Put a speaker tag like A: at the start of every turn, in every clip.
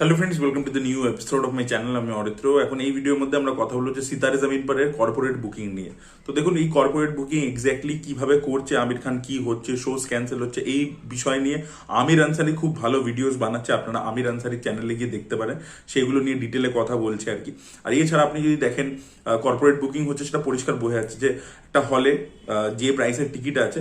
A: Hello friends welcome to the new episode of my channel আমি অরিত্র এখন এই ভিডিওর মধ্যে আমরা কথা বলব যে সিতারে জামিন পারের কর্পোরেট বুকিং নিয়ে। তো দেখুন, এই কর্পোরেট বুকিং এক্স্যাক্টলি কীভাবে করছে, আমির খান কি হচ্ছে শোজ ক্যান্সেল হচ্ছে, এই বিষয় নিয়ে আমির আনসারি খুব ভালো ভিডিওস বানাচ্ছে। আপনারা আমির আনসারির চ্যানেলে গিয়ে দেখতে পারেন। সেগুলো নিয়ে ডিটেলে কথা বলছে আর কি। আর এছাড়া আপনি যদি দেখেন কর্পোরেট বুকিং হচ্ছে সেটা পরিষ্কার বোঝা যাচ্ছে যে একটা হলে যে প্রাইসের টিকিট আছে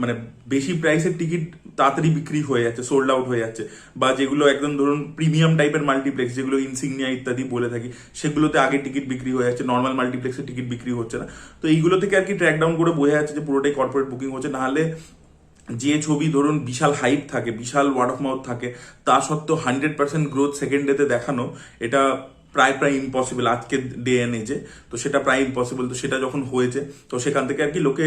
A: মানে বেশি প্রাইসের টিকিট তাড়াতাড়ি বিক্রি হয়ে যাচ্ছে সোল্ড আউট হয়ে যাচ্ছে। বা যেগুলো একদম ধরুন প্রিমিয়াম টাইপের মাল্টিপ্লেক্স যেগুলো ইনসিগনিয়া ইত্যাদি বলে থাকি, সেগুলোতে আগে টিকিট বিক্রি হয়ে যাচ্ছে নর্মাল মাল্টিপ্লেক্সের টিকিট বিক্রি হচ্ছে না। তো এইগুলো থেকে আর কি ট্র্যাক ডাউন করে বোঝা যাচ্ছে যে পুরোটাই কর্পোরেট বুকিং হচ্ছে। নাহলে যে ছবি ধরুন বিশাল হাইপ থাকে, বিশাল ওয়ার্ড অফ মাউথ থাকে, তা সত্ত্বেও হান্ড্রেড পার্সেন্ট গ্রোথ সেকেন্ড ডেতে দেখানো, এটা প্রায় প্রায় ইম্পসিবল আজকের ডে এন এজে তো সেটা প্রায় ইম্পসিবল তো সেটা যখন হয়েছে, তো সেখান থেকে আর কি লোকে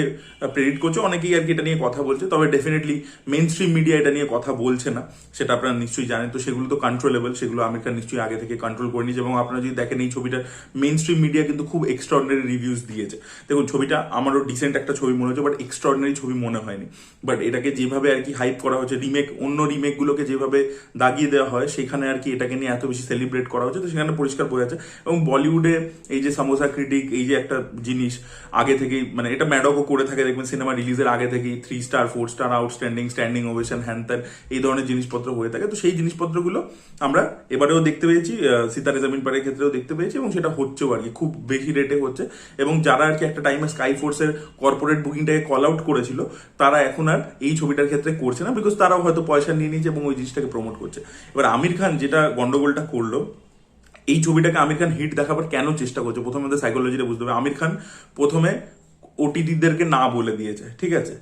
A: প্রেডিট করছে। অনেকেই আর কি এটা নিয়ে কথা বলছে, তবে ডেফিনেটলি মেন স্ট্রিম মিডিয়া এটা নিয়ে কথা বলছে না, সেটা আপনারা নিশ্চয়ই জানেন। তো সেগুলো তো কন্ট্রোলেবল সেগুলো আমির খান নিশ্চয়ই আগে থেকে কন্ট্রোল করে নিয়েছে, এবং আপনারা যদি দেখেন এই ছবিটার মেন স্ট্রিম মিডিয়া কিন্তু খুব এক্সট্রাঅর্ডিনারি রিভিউজ দিয়েছে। দেখুন, ছবিটা আমারও ডিসেন্ট একটা ছবি মনে হচ্ছে বাট এক্সট্রাঅর্ডিনারি ছবি মনে হয়নি। বাট এটাকে যেভাবে আর কি হাইপ করা হচ্ছে রিমেক অন্য রিমেকগুলোকে যেভাবে দাগিয়ে দেওয়া হয়, সেখানে আর কি এটাকে নিয়ে এত বেশি সেলিব্রেট করা হচ্ছে, তো সেখানে পরিষ্কার বোঝা যাচ্ছে এবং বলিউডে এই যে সামোসা ক্রিটিক এই যে একটা জিনিস, আগে থেকেই মানে এটা ম্যাডকও করে থাকে, দেখবেন সিনেমা রিলিজের আগে থেকেই three star four star outstanding standing ovation হ্যান এই ধরনের জিনিসপত্র হয়ে থাকে। তো সেই জিনিসপত্রগুলো আমরা এবারেও দেখতে পেয়েছি সিতারে জামিন পাড়ের ক্ষেত্রেও দেখতে পেয়েছি এবং সেটা হচ্ছেও আর কি, খুব বেশি রেটে হচ্ছে। এবং যারা আর কি একটা টাইমে স্কাই ফোর্সের কর্পোরেট বুকিংটাকে কল আউট করেছিল, তারা এখন আর এই ছবিটার ক্ষেত্রে করছে না বিকজ তারাও হয়তো পয়সা নিয়ে নিয়েছে এবং ওই জিনিসটাকে প্রমোট করছে। এবার আমির খান যেটা গন্ডগোলটা করল এই ছবিটাকে আমির খান হিট দেখাবার কেন চেষ্টা করছে? প্রথমে সাইকোলজিটা বুঝতে হবে। আমির খান প্রথমে ওটিটিদেরকে না বলে দিয়েছে, ঠিক আছে?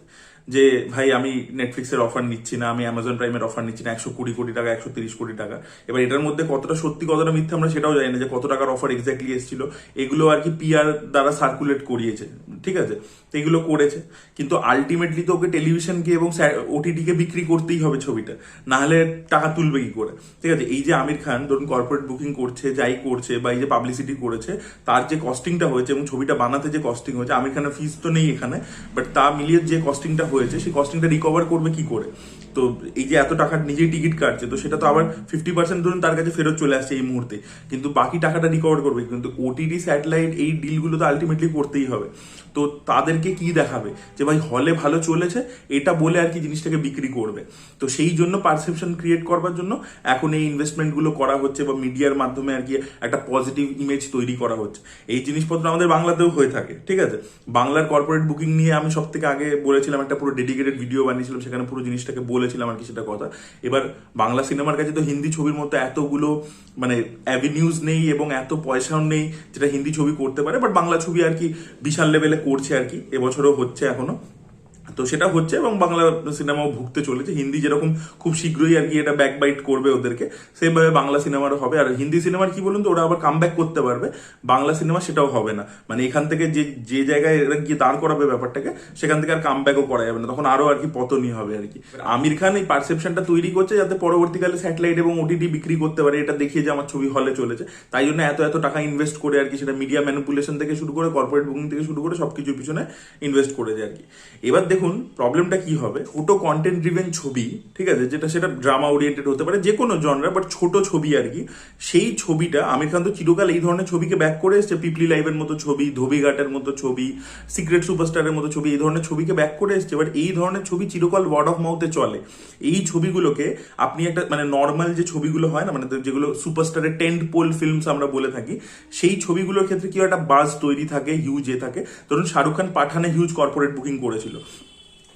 A: যে, ভাই, আমি নেটফ্লিক্সের অফার নিচ্ছি না, আমি অ্যামাজন প্রাইমের অফার নিচ্ছি না, একশো কুড়ি কোটি টাকা, একশো তিরিশ কোটি টাকা। এবার এটার মধ্যে কতটা সত্যি, কতটা মিথ্যা আমরা সেটাও জানি না যে, কত টাকার অফার এক্স্যাক্টলি এসেছিল। এগুলো আর কি পিআর দ্বারা সার্কুলেট করিয়েছে, ঠিক আছে? তো এগুলো করেছে। কিন্তু আলটিমেটলি তো ওকে টেলিভিশনকে এবং ওটিটিকে বিক্রি করতেই হবে ছবিটা। না হলে টাকা তুলবে কি করে? ঠিক আছে? এই যে আমির খান, ধরুন কর্পোরেট বুকিং করছে, যাই করছে, বা এই যে পাবলিসিটি করেছে, তার যে কস্টিংটা হয়েছে এবং ছবিটা বানাতে যে কস্টিং হয়েছে, আমির খানের ফিস তো নেই এখানে বাট তা মিলিয়ে যে কস্টিংটা হয়েছে সেই কস্টিংটা রিকভার করবে কি করে? তো এই যে এত টাকার নিজেই টিকিট কাটছে, তো সেটা তো আবার ফিফটি পার্সেন্ট ধরুন তার কাছে ফেরত চলে আসছে এই মুহূর্তে। কিন্তু বাকি টাকাটা রিকভার করবে, কিন্তু ওটিটি স্যাটেলাইট এই ডিলগুলো তো আলটিমেটলি করতেই হবে। তো তাদেরকে কি দেখাবে? যে ভাই হলে ভালো চলেছে, এটা বলে আর কি জিনিসটাকে বিক্রি করবে। তো সেই জন্য পারসেপশন ক্রিয়েট করবার জন্য এখন এই ইনভেস্টমেন্টগুলো করা হচ্ছে বা মিডিয়ার মাধ্যমে আর কি একটা পজিটিভ ইমেজ তৈরি করা হচ্ছে। এই জিনিসপত্র আমাদের বাংলাতেও হয়ে থাকে, ঠিক আছে? বাংলার কর্পোরেট বুকিং নিয়ে আমি সব থেকে আগে বলেছিলাম, একটা পুরো ডেডিকেটেড ভিডিও বানিয়েছিলাম, সেখানে পুরো জিনিসটাকে বলেছিলাম আর কি সেটা কথা। এবার বাংলা সিনেমার কাছে তো হিন্দি ছবির মতো এতগুলো মানে অ্যাভিনিউজ নেই এবং এত পয়সাও নেই যেটা হিন্দি ছবি করতে পারে বাট বাংলা ছবি আর কি বিশাল লেভেলে করছে আর কি। এবছরও হচ্ছে এখনও। তো সেটা হচ্ছে এবং বাংলা সিনেমাও ভুগতে চলেছে। হিন্দি যেরকম খুব শীঘ্রই আর কি এটা ব্যাকবাইট করবে ওদেরকে সেভাবে বাংলা সিনেমারও হবে। আর হিন্দি সিনেমার কি বলুন তো, ওরা আবার কাম ব্যাক করতে পারবে। বাংলা সিনেমা সেটাও হবে না। মানে এখান থেকে যে যে জায়গায় এরা গিয়ে দাঁড় করাবে ব্যাপারটাকে, সেখান থেকে আর কাম ব্যাকও করা যাবে না। তখন আরও আর কি পতনই হবে আর কি। আমির খান এই পারসেপশনটা তৈরি করছে যাতে পরবর্তীকালে স্যাটেলাইট এবং ওটিটি বিক্রি করতে পারে। এটা দেখিয়ে যে আমার ছবি হলে চলেছে। তাই জন্য এত এত টাকা ইনভেস্ট করে আর কি সেটা মিডিয়া ম্যানিপুলেশন থেকে শুরু করে কর্পোরেট বুকিং থেকে শুরু করে সবকিছুর পিছনে ইনভেস্ট করেছে আর কি। এবার দেখুন প্রবলেমটা কি হবে? ছোট কন্টেন্ট ড্রিভেন ছবি, ঠিক আছে, যেটা সেটা ড্রামা ওরিয়েন্টেড হতে পারে, যে কোনো জনরা বাট ছোট ছবি আর কি, সেই ছবিটা, আমির খান তো চিরকাল এই ধরনের ছবিকে ব্যাক করে এসছে পিপলি লাইভের মতো ছবি ধোবিঘাটের মতো ছবি সিক্রেট সুপারস্টারের মতো ছবি, এই ধরনের ছবিকে ব্যাক করে এসছে বাট এই ধরনের ছবি চিরকাল ওয়ার্ড অফ মাউথে চলে। এই ছবিগুলোকে আপনি একটা মানে নর্মাল যে ছবিগুলো হয় না মানে যেগুলো সুপারস্টারের টেন্ট পোল ফিল্মস আমরা বলে থাকি, সেই ছবিগুলোর ক্ষেত্রে কি একটা বাজ তৈরি থাকে হিউজ এ থাকে। ধরুন, শাহরুখ খান পাঠানে হিউজ কর্পোরেট বুকিং করেছিল।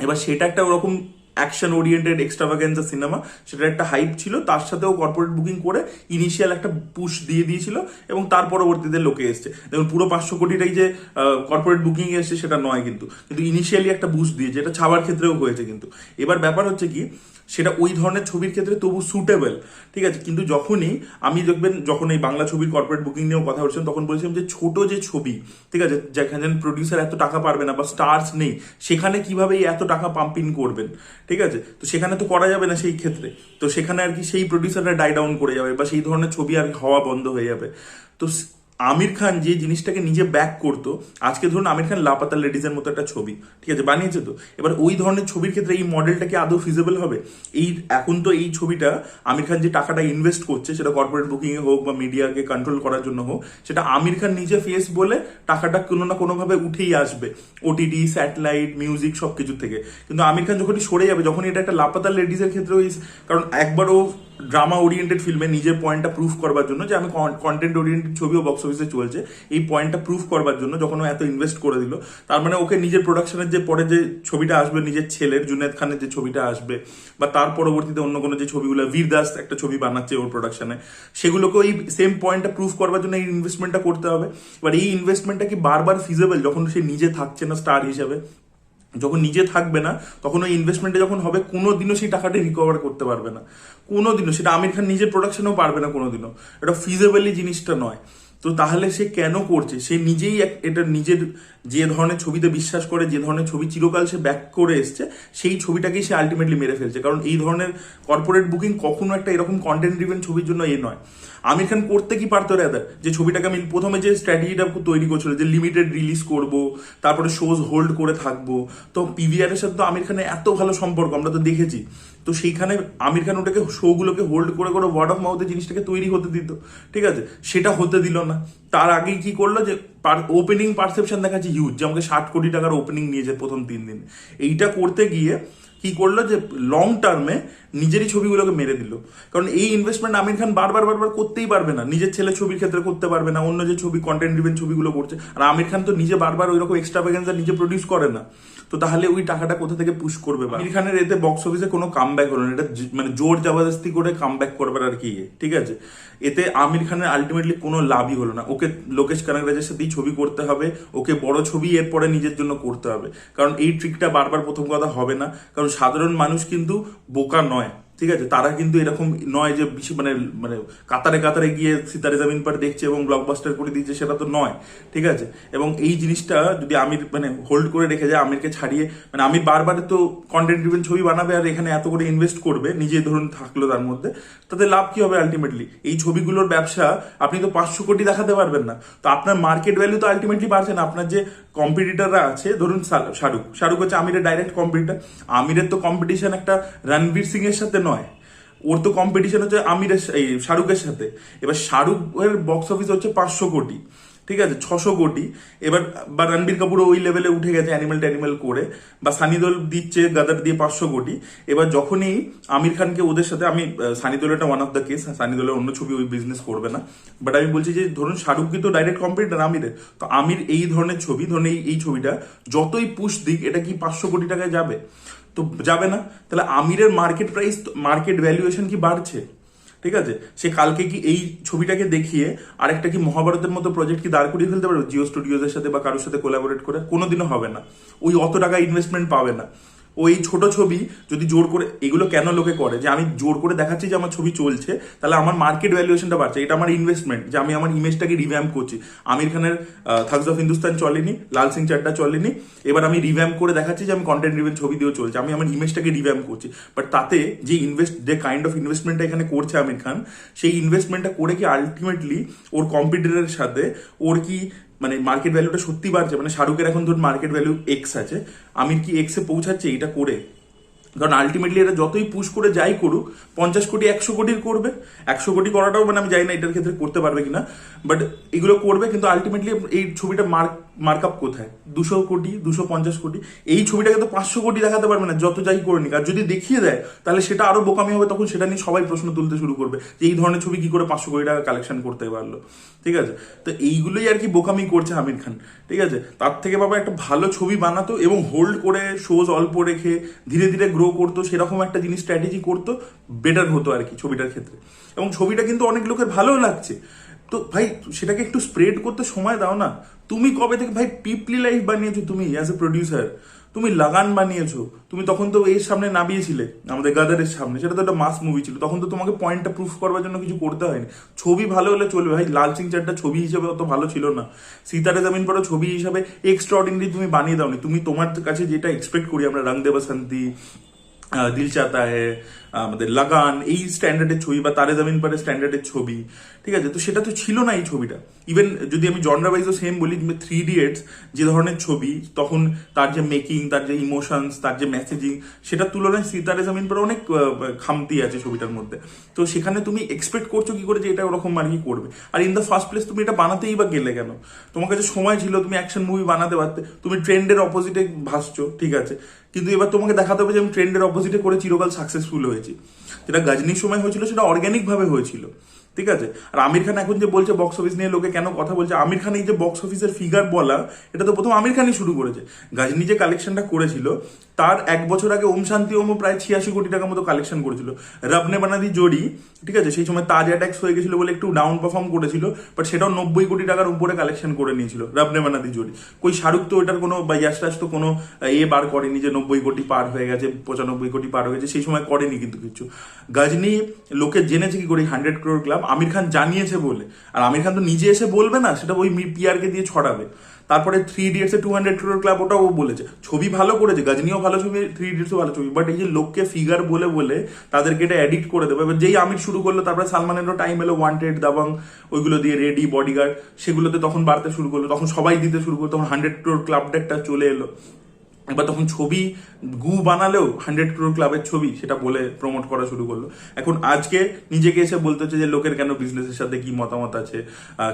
A: এবার সেটা একটা ওরকম অ্যাকশন ওরিয়েন্টেড এক্সট্রাভাগেন্সা সিনেমা সেটা একটা হাইপ ছিল, তার সাথেও কর্পোরেট বুকিং করে ইনিশিয়াল একটা পুশ দিয়ে দিয়েছিল এবং তার পরবর্তীতে লোকে এসছে। দেখুন, পুরো পাঁচশো কোটিটাই যে কর্পোরেট বুকিং এসছে সেটা নয় কিন্তু কিন্তু ইনিশিয়ালি একটা বুশ দিয়েছে, এটা ছাবার ক্ষেত্রেও হয়েছে কিন্তু। এবার ব্যাপার হচ্ছে কি সেটা ওই ধরনের ছবির ক্ষেত্রে তবু সুটেবল ঠিক আছে? কিন্তু যখনই আমি দেখবেন, যখন এই বাংলা ছবির কর্পোরেট বুকিং নিয়েও কথা বলছিলাম, তখন বলছিলাম যে ছোট যে ছবি, ঠিক আছে? যেখানে প্রডিউসার এত টাকা পারবে না বা স্টার্স নেই, সেখানে কীভাবে এত টাকা পাম্প করবেন, ঠিক আছে? তো সেখানে তো করা যাবে না সেই ক্ষেত্রে। তো সেখানে আর কি সেই প্রডিউসাররা ডাই ডাউন করে যাবে বা সেই ধরনের ছবি আর হওয়া বন্ধ হয়ে যাবে। তো আমির খান যে জিনিসটাকে নিজে ব্যাক করতো, আজকে ধরুন আমির খান লাপাতা লেডিজের মতো একটা ছবি, ঠিক আছে, বানিয়েছে তো। এবার ওই ধরনের ছবির ক্ষেত্রে এই মডেলটা কি আদৌ ফিজিবল হবে? এই, এখন তো এই ছবিটা আমির খান যে টাকাটা ইনভেস্ট করছে, সেটা কর্পোরেট বুকিং এ হোক বা মিডিয়াকে কন্ট্রোল করার জন্য হোক, সেটা আমির খান নিজে ফেস বলে টাকাটা কোনো না কোনোভাবে উঠেই আসবে ওটিডি স্যাটেলাইট মিউজিক সব কিছু থেকে। কিন্তু আমির খান যখনই সরে যাবে যখন এটা একটা লাপাতা লেডিজের ক্ষেত্রে কারণ একবারও ড্রামা ওরিয়েন্টেড ফিল্মে নিজের পয়েন্টটা প্রুফ করবার জন্য যে আমি কন্টেন্ট ওরিয়েন্টেড ছবিও বক্স অফিসে চলছে, এই পয়েন্টটা প্রুফ করবার জন্য যখন ও এত ইনভেস্ট করে দিল, তার মানে ওকে নিজের প্রোডাকশনের যে পরে যে ছবিটা আসবে, নিজের ছেলের, জুনেদ খানের যে ছবিটা আসবে, বা তার পরবর্তীতে অন্য কোনো যে ছবিগুলো, বীর দাস একটা ছবি বানাচ্ছে ওর প্রোডাকশনে সেগুলোকে এই সেম পয়েন্টটা প্রুফ করবার জন্য এই ইনভেস্টমেন্টটা করতে হবে। এবার এই ইনভেস্টমেন্টটা কি বারবার ফিজেবল যখন সে নিজে থাকছে না স্টার হিসাবে যখন নিজে থাকবে না, তখন ওই ইনভেস্টমেন্টে যখন হবে কোনো দিনও সেই টাকাটা রিকভার করতে পারবে না। কোনো দিনও সেটা আমির খান নিজের প্রোডাকশনেও পারবে না কোনো দিনও এটা ফিজেবলি জিনিসটা নয়। তো তাহলে সে কেন করছে? সে নিজেই এক- এটা নিজের যে ধরনের ছবিতে বিশ্বাস করে, যে ধরনের ছবি চিরকাল সে ব্যাক করে এসছে, সেই ছবিটাকেই সে আলটিমেটলি মেরে ফেলছে। কারণ এই ধরনের কর্পোরেট বুকিং কখনো একটা এরকম কন্টেন্ট ড্রিভেন ছবির জন্য এ নয়। আমির খান করতে কি পারতো রেদার যে ছবিটাকে আমি প্রথমে যে স্ট্র্যাটেজিটা তৈরি করছিল, যে লিমিটেড রিলিজ করব, তারপরে শোজ হোল্ড করে থাকব, তো পিভিআর এর সাথে তো আমির খানের এত ভালো সম্পর্ক, আমরা তো দেখেছি। তো সেইখানে আমির খান ওটাকে শোগুলোকে হোল্ড করে করে ওয়ার্ড অফ মাউথে জিনিসটাকে তৈরি হতে দিত, ঠিক আছে? সেটা হতে দিল না। তার আগেই কি করল যে ওপেনিং পারসেপশন দেখাচ্ছে হিউজ যে আমাকে ষাট কোটি টাকার ওপেনিং নিয়েছে প্রথম তিন দিন। এইটা করতে গিয়ে কি করল যে লং টার্মে নিজেরই ছবিগুলোকে মেরে দিল। কারণ এই ইনভেস্টমেন্ট আমির খান বারবার বারবার করতেই পারবে না। নিজের ছেলে ছবির ক্ষেত্রে করতে পারবে না, অন্য যে ছবি কন্টেন্ট ড্রিভেন ছবিগুলো করছে। আর আমির খান তো নিজে বারবার ওই রকম এক্সট্রা নিজে প্রডিউস করে না। তো তাহলে ওই টাকাটা কোথা থেকে পুশ করবে বা? আমির খানের এতে বক্স অফিসে কোনো কাম ব্যাক হলো না। এটা মানে জোর জবরদস্তি করে কাম ব্যাক করবার আর কি ঠিক আছে? এতে আমির খানের আলটিমেটলি কোনো লাভই হলো না। ওকে লোকেশ কানাগরাজের সাথেই ছবি করতে হবে। ওকে বড় ছবি এরপরে নিজের জন্য করতে হবে। কারণ এই ট্রিকটা বারবার প্রথম কথা হবে না। কারণ সাধারণ মানুষ কিন্তু বোকা নয়, ঠিক আছে? তারা কিন্তু এরকম নয় যে বেশি মানে মানে কাতারে কাতারে গিয়ে সিতারে জামিন পার দেখছে এবং ব্লকবাস্টার করে দিচ্ছে সেটা তো নয়, ঠিক আছে? এবং এই জিনিসটা যদি আমির মানে হোল্ড করে রেখে যায়, আমিরকে ছাড়িয়ে মানে আমির বারবার তো কন্টেন্ট ড্রিভেন ছবি বানাবে আর এখানে এত করে ইনভেস্ট করবে নিজে ধরুন থাকল তার মধ্যে, তাতে লাভ কি হবে আলটিমেটলি এই ছবিগুলোর ব্যবসা আপনি তো পাঁচশো কোটি দেখাতে পারবেন না। তো আপনার মার্কেট ভ্যালু তো আলটিমেটলি বাড়ছে না, আপনার যে কম্পিটিটররা আছে, ধরুন শাহরুখ। শাহরুখ হচ্ছে আমিরের ডাইরেক্ট কম্পিটিটর আমিরের তো কম্পিটিশন একটা রণবীর সিং এর সাথে নয়। ওর তো কম্পিটিশন হচ্ছে আমিরের এই শাহরুখের সাথে। এবার শাহরুখের বক্স অফিস হচ্ছে পাঁচশো কোটি। ঠিক আছে ছশো কোটি। এবার বা রণবীর কাপুর ওই লেভেলে উঠে গেছে অ্যানিমেল ট্যানিমেল করে বা সানি দেওল দিচ্ছে গাদার দিয়ে পাঁচশো কোটি। এবার যখনই আমির খানকে ওদের সাথে আমি আহ, সানি দেওল একটা one of the case Sunny দেওলের অন্য ছবি ওই বিজনেস করবে না। বাট আমি বলছি যে ধরুন শাহরুখ তো ডাইরেক্ট কম্পিটিটার আমিরের। তো আমির এই ধরনের ছবি ধরুন এই এই ছবিটা যতই পুশ দিক এটা কি পাঁচশো কোটি টাকায় যাবে? তো যাবে না। তাহলে আমিরের মার্কেট প্রাইস মার্কেট ভ্যালুয়েশন কি বাড়ছে? ঠিক আছে? সে কালকে কি এই ছবিটাকে দেখিয়ে আরেকটা কি মহাভারতের মতো প্রজেক্ট কি দাঁড় করিয়ে ফেলতে পারবে? জিও স্টুডিওজের সাথে বা কারোর সাথে কোলাবোরেট করে? কোনোদিনও হবে না। ওই অত টাকা ইনভেস্টমেন্ট পাবে না। ওই ছোট ছবি যদি জোর করে, এগুলো কেন লোকে করে? যে আমি জোর করে দেখাচ্ছি যে আমার ছবি চলছে, তাহলে আমার মার্কেট ভ্যালুয়েশনটা বাড়ছে। এটা আমার ইনভেস্টমেন্ট যে আমি আমার ইমেজটাকে রিভ্যাম্প করছি। আমির খানের থাগস অফ হিন্দুস্তান চলেনি, লাল সিং চাড্ডা চলেনি। এবার আমি রিভ্যাম্প করে দেখাচ্ছি যে আমি কন্টেন্ট রিভেন ছবি দিয়েও চলছে। আমি আমার ইমেজটাকে রিভ্যাম্প করছি। বাট তাতে যে ইনভেস্ট যে কাইন্ড অফ ইনভেস্টমেন্টটা এখানে করছে আমির খান, সেই ইনভেস্টমেন্টটা করে কি আলটিমেটলি ওর কম্পিটিটরের সাথে, ওর কি মানে মার্কেট ভ্যালুটা সত্যি বাড়ছে মানে শাহরুখের এখন ধরুন মার্কেট ভ্যালু এক্স আছে, আমির কি এক্সে পৌঁছাচ্ছে এটা করে? কারণ আলটিমেটলি এটা যতই পুশ করে যাই করুক, পঞ্চাশ কোটি, একশো কোটির করবে। একশো কোটি করাটাও মানে আমি জানি না এটার ক্ষেত্রে করতে পারবে কিনা বাট এগুলো করবে, কিন্তু আলটিমেটলি এই ছবিটা মার্ক মার্ক আপ কোথায়? দুশো কোটি, দুশো পঞ্চাশ কোটি, এই ছবিটাকে তো পাঁচশো কোটি দেখাতে পারবে না, যত যাই করে নিক। আর যদি দেখিয়ে দেয়, তাহলে সেটা আরও বোকামি হবে, তখন সেটা নিয়ে সবাই প্রশ্ন তুলতে শুরু করবে যে এই ধরনের ছবি কি করে পাঁচশো কোটি টাকা কালেকশন করতে পারল। ঠিক আছে? তো এইগুলোই আর কি বোকামি করছে আমির খান। ঠিক আছে? তার থেকে বাবা একটা ভালো ছবি বানাতো এবং হোল্ড করে শোজ অল্প রেখে ধীরে ধীরে গ্রো করতো, সেরকম একটা জিনিস স্ট্র্যাটেজি করতো বেটার হতো আর কি ছবিটার ক্ষেত্রে। এবং ছবিটা কিন্তু অনেক লোকের ভালোও লাগছে। তো ভাই সেটাকে একটু স্প্রেড করতে সময় দাও না। তুমি কবে থেকে ভাই পিপলি লাইফ বানিয়েছো তুমি অ্যাজ এ প্রডিউসার তুমি লাগান বানিয়েছো। তুমি তখন তো এর সামনে নামিয়েছিলে আমাদের গাদারের সামনে। সেটা তো একটা মাস মুভি ছিল। তখন তো তোমাকে পয়েন্টটা প্রুফ করবার জন্য কিছু করতে হয়নি। ছবি ভালো হলে চলবে। ভাই লাল সিং চারটা ছবি হিসেবে অত ভালো ছিল না। সীতারে জামিন পড়ো ছবি হিসাবে এক্সট্রা অর্ডিনারি তুমি বানিয়ে দাওনি। তুমি তোমার কাছে যেটা এক্সপেক্ট করি আমরা রং দেবা শান্তি আহ, দিল চাতা হ্যাঁ আমাদের লাগান, এই স্ট্যান্ডার্ডের ছবি বা তারে জামিন পারে স্ট্যান্ডার্ডের ছবি, ঠিক আছে? তো সেটা তো ছিল না এই ছবিটা। ইভেন যদি আমি জনরা ওয়াইজও সেম বলি থ্রি ইডিয়েটস যে ধরনের ছবি, তখন তার যে মেকিং তার যে ইমোশনস তার যে মেসেজিং সেটার তুলনায় সিতারে জামিন পরে অনেক খামতি আছে ছবিটার মধ্যে। তো সেখানে তুমি এক্সপেক্ট করছ কি করে যে এটা ওরকম আর কি করবে? আর ইন দ্য ফার্স্ট প্লেস তুমি এটা বানাতেই বা গেলে কেন? তোমার কাছে সময় ছিল, তুমি অ্যাকশন মুভি বানাতে পারতে, তুমি ট্রেন্ডের অপোজিটে ভাসছো, ঠিক আছে? কিন্তু এবার তোমাকে দেখাতে হবে যে আমি ট্রেন্ডের অপোজিটে করে চিরকাল সাকসেসফুল হয়েছি। যেটা গাজনির সময় হয়েছিল, সেটা অর্গ্যানিক ভাবে হয়েছিল। ঠিক আছে? আর আমির খান এখন যে বলছে বক্স অফিস নিয়ে লোকে কেন কথা বলছে, আমির খান এই যে বক্স অফিসের ফিগার বলা, এটা তো প্রথম আমির খানই শুরু করেছে। গাজনি যে কালেকশনটা করেছিল তার এক বছর আগে ওম শান্তি ওমও প্রায় ছিয়াশি কোটি টাকার মতো কালেকশন করেছিল। রবনে বানাদি জোড়ি ঠিক আছে? সেই সময় তাজ অ্যাটাক্স হয়ে গেছিল বলে একটু ডাউন পারফর্ম করেছিল বাট সেটাও নব্বই কোটি টাকার উপরে কালেকশন করে নিয়েছিল রবনে বানাদি জোড়ি কই শাহরুখ তো এটার কোনো বা ইয়াশ তো কোনো এ বার করেনি যে নব্বই কোটি পার হয়ে গেছে, পঁচানব্বই কোটি পার হয়ে গেছে, সেই সময় করেনি কিন্তু কিছু। গাজনি লোকে জেনেছে কি করে হান্ড্রেড ক্রোর ক্লাব আমির খান জানিয়েছে বলে। আর আমির খান তো নিজে এসে বলবে না, সেটা ওই পিআরকে দিয়ে ছড়াবে। তারপরে three idiots two hundred crore club ওটাও বলেছে। ছবি ভালো করেছে, গাজনিও ভালো ছবি থ্রি ইডিয়টসও ভালো ছবি। বাট এই যে লোককে ফিগার বলে বলে তাদেরকে এটা এডিট করে দেবে। এবার যেই আমির শুরু করল, তারপরে সালমানেরও টাইম এলো ওয়ান্টেড দাবাং, ওইগুলো দিয়ে রেডি বডিগার্ড সেগুলোতে তখন বাড়তে শুরু করল, তখন সবাই দিতে শুরু করল, তখন হান্ড্রেড ক্রোর ক্লাবটা একটা চলে এলো। এবার তখন ছবি গু বানালেও হান্ড্রেড ক্রোর ক্লাবের ছবি সেটা বলে প্রমোট করা শুরু করল। এখন আজকে নিজেকে এসে বলতে হচ্ছে যে লোকের কেন বিজনেসের সাথে কি মতামত আছে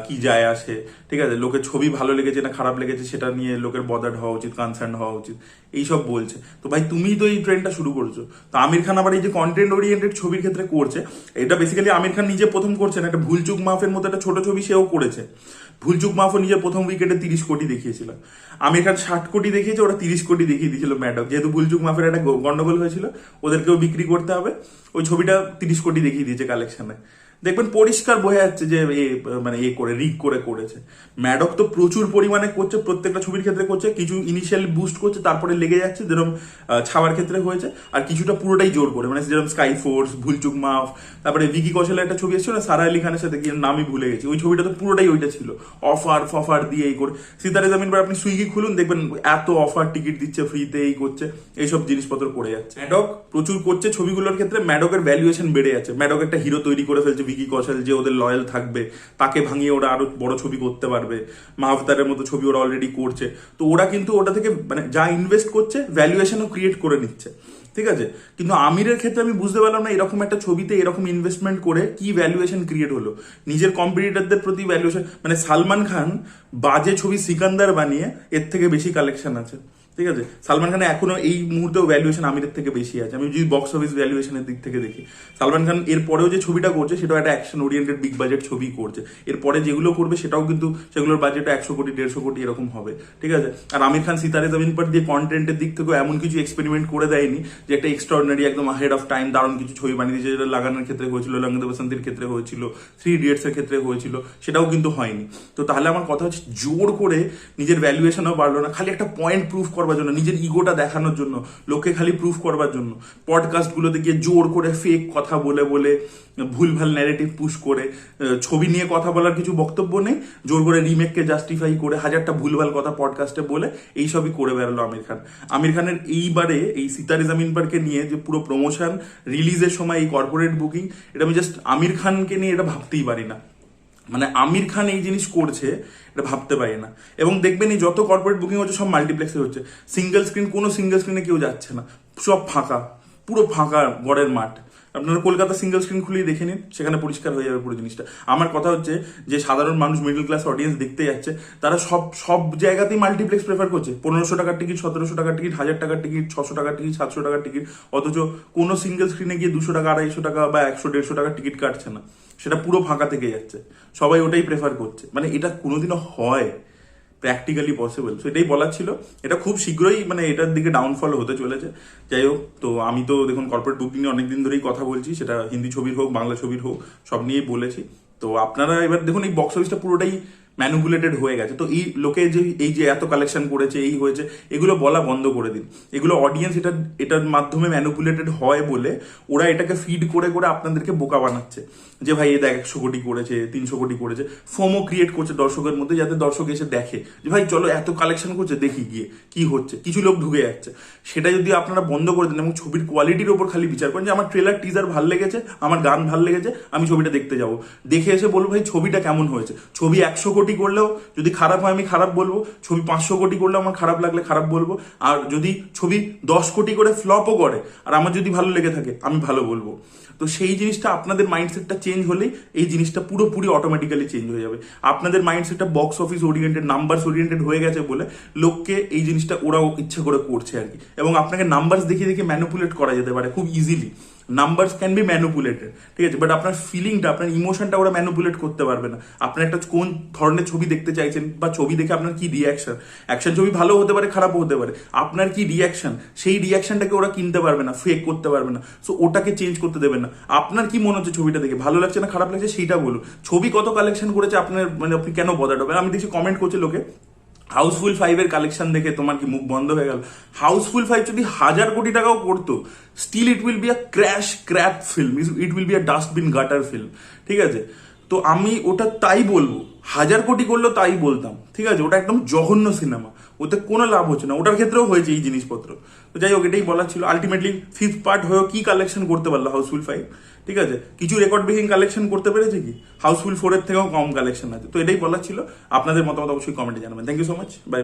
A: কি যায় আসে, ঠিক আছে? লোকের ছবি ভালো লেগেছে না খারাপ লেগেছে সেটা নিয়ে লোকের বদার্ড হওয়া উচিত কনসার্ন হওয়া উচিত, এইসব বলছে। তো ভাই তুমিই তো এই ট্রেন্ডটা শুরু করছ। তো আমির খান আবার এই যে কন্টেন্ট ওরিয়েন্টেড ছবির ক্ষেত্রে করছে, এটা বেসিক্যালি আমির খান নিজে প্রথম করছে না একটা ভুলচুক মাফের মতো একটা ছোট ছবি সেও করেছে। ভুলচুক মাফও নিজের প্রথম উইকেটে তিরিশ কোটি দেখিয়েছিল আমি খান ষাট কোটি দেখিয়েছি ওরা তিরিশ কোটি দেখিয়ে দিয়েছিল ম্যাডক যেহেতু ভুলচুক মাফের একটা গন্ডগোল হয়েছিল, ওদেরকেও বিক্রি করতে হবে। ওই ছবিটা তিরিশ কোটি দেখিয়ে দিয়েছে কালেকশনে দেখবেন পরিষ্কার বোঝা যাচ্ছে যে এ মানে এ করে, রিক করে করেছে। ম্যাডক তো প্রচুর পরিমাণে করছে, প্রত্যেকটা ছবির ক্ষেত্রে করছে, কিছু ইনিশিয়াল বুস্ট করছে, তারপরে লেগে যাচ্ছে, যেরকম ছাওয়ার ক্ষেত্রে হয়েছে, আর কিছুটা পুরোটাই জোর করে মানে যেরকম স্কাই ফোর্স ভুলচুক মাফ, তারপরে ভিকি কৌশলের একটা ছবি এসেছিল না সারা আলি খানের সাথে কি নামই ভুলে গেছি, ওই ছবিটা তো পুরোটাই ওইটা ছিল, অফার, ফফার দিয়ে এই করে। সিতারে জামিন আপনি সুইগি খুলুন, দেখবেন এত অফার টিকিট দিচ্ছে, ফ্রিতে এই করছে, এইসব জিনিসপত্র করে যাচ্ছে। ম্যাডক প্রচুর করছে, ছবিগুলোর ক্ষেত্রে ম্যাডকের ভ্যালুয়েশন বেড়ে যাচ্ছে ম্যাডক একটা হিরো তৈরি করে ফেলছে ভিকি কৌশল যে ওদের লয়াল থাকবে, তাকে ভাঙিয়ে ওরা আরও বড় ছবি করতে পারবে। মাহফতারের মতো ছবি ওরা অলরেডি করছে। তো ওরা কিন্তু ওটা থেকে মানে যা ইনভেস্ট করছে ভ্যালুয়েশনও ক্রিয়েট করে নিচ্ছে। ঠিক আছে? কিন্তু আমিরের ক্ষেত্রে আমি বুঝতে পারলাম না, এরকম একটা ছবিতে এরকম ইনভেস্টমেন্ট করে কি ভ্যালুয়েশন ক্রিয়েট হলো। নিজের কম্পিটিটরদের প্রতি ভ্যালুয়েশন মানে সালমান খান বাজে ছবি সিকান্দার বানিয়ে এর থেকে বেশি কালেকশন আছে। ঠিক আছে? সালমান খানের এখনও এই মুহূর্তেও ভ্যালুয়েশন আমিরের থেকে বেশি আছে। আমি যদি বক্স অফিস ভ্যালুয়েশনের দিক থেকে দেখি, সালমান খান এর পরেও যে ছবিটা করছে, সেটাও একটা অ্যাকশন ওরিয়েন্টেড বিগ বাজেট ছবি করছে। এরপরে যেগুলো করবে, সেটাও কিন্তু সেগুলোর বাজেট একশো কোটি, দেড়শো কোটি এরকম হবে। ঠিক আছে? আর আমির খান, সিতারে জমিন পর দিয়ে কন্টেন্টের দিক থেকেও এমন কিছু এক্সপেরিমেন্ট করে দেয়নি, যে একটা এক্সট্রাঅর্ডিনারি একদম হেড অফ টাইম দারুণ কিছু ছবি বানিয়ে দিয়েছে যেটা লাগানোর ক্ষেত্রে হয়েছিল লঙ্গদে বসন্তের ক্ষেত্রে হয়েছিল থ্রি ইডিয়টস এর ক্ষেত্রে হয়েছিল, সেটাও কিন্তু হয়নি। তো তাহলে আমার কথা হচ্ছে, জোর করে নিজের ভ্যালুয়েশনও বাড়লো না, খালি একটা পয়েন্ট প্রুফ করবার জন্য, নিজের ইগোটা দেখানোর জন্য, লোককে খালি প্রুফ করবার জন্য। পডকাস্ট গুলোতে গিয়ে জোর করে ফেক কথা বলে বলে, ভুলভাল ন্যারেটিভ পুশ করে ছবি নিয়ে কথা বলার কিছু বক্তব্য নেই, জোর করে রিমেককে জাস্টিফাই করে হাজারটা ভুলভাল কথা পডকাস্টে বলে এইসবই করে বেড়ালো আমির খান। আমির খানের এইবারে এই সিতারে জামিন পারকে নিয়ে যে পুরো প্রমোশন রিলিজের সময় এই কর্পোরেট বুকিং এটা আমি জাস্ট আমির খানকে নিয়ে এটা ভাবতেই পারি না। মানে আমির খান এই জিনিস করছে, এটা ভাবতে পারি না। এবং দেখবেন এই যত কর্পোরেট বুকিং হচ্ছে, সব মাল্টিপ্লেক্সে হচ্ছে। সিঙ্গেল স্ক্রিন কোনো সিঙ্গেল স্ক্রিনে কেউ যাচ্ছে না। সব ফাঁকা। পুরো ফাঁকা গড়ের মাঠ। আপনারা কলকাতা সিঙ্গেল স্ক্রিন খুলেই দেখে নিন, সেখানে পরিষ্কার হয়ে যাবে পুরো জিনিসটা। আমার কথা হচ্ছে যে, সাধারণ মানুষ মিডল ক্লাস অডিয়েন্স দেখতে যাচ্ছে, তারা সব সব জায়গাতেই মাল্টিপ্লেক্স প্রেফার করছে। পনেরোশো টাকার টিকিট সতেরোশো টাকার টিকিট হাজার টাকার টিকিট ছশো টাকার টিকিট সাতশো টাকার টিকিট অথচ কোনো সিঙ্গেল স্ক্রিনে গিয়ে দুশো টাকা, আড়াইশো টাকা বা একশো, দেড়শো টাকার টিকিট কাটছে না। সেটা পুরো ফাঁকা থেকে যাচ্ছে। সবাই ওটাই প্রেফার করছে। মানে এটা কোনোদিনও হয় প্র্যাকটিক্যালি পসিবল সো এটাই বলার ছিল। এটা খুব শীঘ্রই মানে এটার দিকে ডাউনফল হতে চলেছে। যাই হোক, তো আমি তো দেখুন কর্পোরেট বুকিং নিয়ে অনেকদিন ধরেই কথা বলছি। সেটা হিন্দি ছবির হোক, বাংলা ছবির হোক, সব নিয়েই বলেছি। তো আপনারা এবার দেখুন, এই বক্স অফিসটা পুরোটাই ম্যানুপুলেটেড হয়ে গেছে। তো এই লোকে যে, এই যে এত কালেকশন করেছে, এই হয়েছে, এগুলো বলা বন্ধ করে দিন। এগুলো অডিয়েন্স এটা, এটার মাধ্যমে ম্যানুপুলেটেড হয় বলে ওরা এটাকে ফিড করে করে আপনাদেরকে বোকা বানাচ্ছে। যে ভাই এ দেখ, একশো কোটি করেছে, তিনশো কোটি করেছে। ফোমো ক্রিয়েট করছে দর্শকের মধ্যে যাতে দর্শক এসে দেখে যে ভাই, চলো এত কালেকশন করছে, দেখি গিয়ে কি হচ্ছে। কিছু লোক ঢুকে যাচ্ছে। সেটা যদি আপনারা বন্ধ করে দেন এবং ছবির কোয়ালিটির ওপর খালি বিচার করেন যে, আমার ট্রেলার টিজার ভালো লেগেছে, আমার গান ভালো লেগেছে, আমি ছবিটা দেখতে যাব। দেখে এসে বলব, ভাই, ছবিটা কেমন হয়েছে? ছবি একশো কোটি করলেও যদি খারাপ হয়, আমি খারাপ বলব। ছবি পাঁচশো কোটি করলে আমার খারাপ লাগলে খারাপ বলব। আর যদি ছবি দশ কোটি করে ফ্লপও করে, আর আমার যদি ভালো লেগে থাকে, আমি ভালো বলব। তো সেই জিনিসটা আপনাদের মাইন্ডসেটটা চেঞ্জ হলেই এই জিনিসটা পুরোপুরি অটোমেটিক্যালি চেঞ্জ হয়ে যাবে। আপনাদের মাইন্ডসেটটা box office oriented numbers oriented হয়ে গেছে বলে লোককে এই জিনিসটা ওরাও ইচ্ছে করে করছে আর কি। এবং আপনাকে নাম্বারস দেখিয়ে দেখে ম্যানুপুলেট করা যেতে পারে খুব easily numbers can be manipulated ঠিক আছে? বাট আপনার ফিলিংটা আপনার ইমোশনটা ওরা ম্যানুপুলেট করতে পারবে না। আপনার একটা কোন ধরনের ছবি দেখতে চাইছেন বা ছবি দেখে আপনার কি রিয়াকশন অ্যাকশন ছবি ভালো হতে পারে, খারাপও হতে পারে। আপনার কি রিয়াকশন সেই রিয়াকশনটাকে ওরা কিনতে পারবে না ফেক করতে পারবে না। সো ওটাকে চেঞ্জ করতে দেবে না। আপনার কি মনে হচ্ছে ছবিটা দেখে? ভালো লাগছে না, খারাপ লাগছে? সেইটা বলুন। ছবি কত কালেকশন করেছে আপনার মানে আপনি কেন বদার হবে আমি দেখছি কমেন্ট করছে লোকে। হাউসফুল ফাইভের কালেকশন দেখে তোমার কি মুখ বন্ধ হয়ে গেল? হাউসফুল ফাইভ যদি হাজার কোটি টাকাও করতো still it will be a crash crap film it will be a dustbin gutter film ঠিক আছে? তো আমি ওটা তাই বলব। হাজার কোটি করলেও তাই বলতাম। ঠিক আছে? ওটা একদম জঘন্য সিনেমা ওতে কোনো লাভ হচ্ছে না। ওটার ক্ষেত্রেও হয়েছে এই জিনিসপত্র। তো যাই হোক, এটাই বলার ছিল। আলটিমেটলি ফিফথ পার্ট হয়েও কি কালেকশন করতে পারল হাউসফুল ফাইভ ঠিক আছে? কিছু রেকর্ড ব্রেকিং কালেকশন করতে পেরেছে কি? হাউসফুল ফোরের থেকেও কম কালেকশন আছে। তো এটাই বলার ছিল। আপনাদের মতামত অবশ্যই কমেন্টে জানাবেন। Thank you so much bye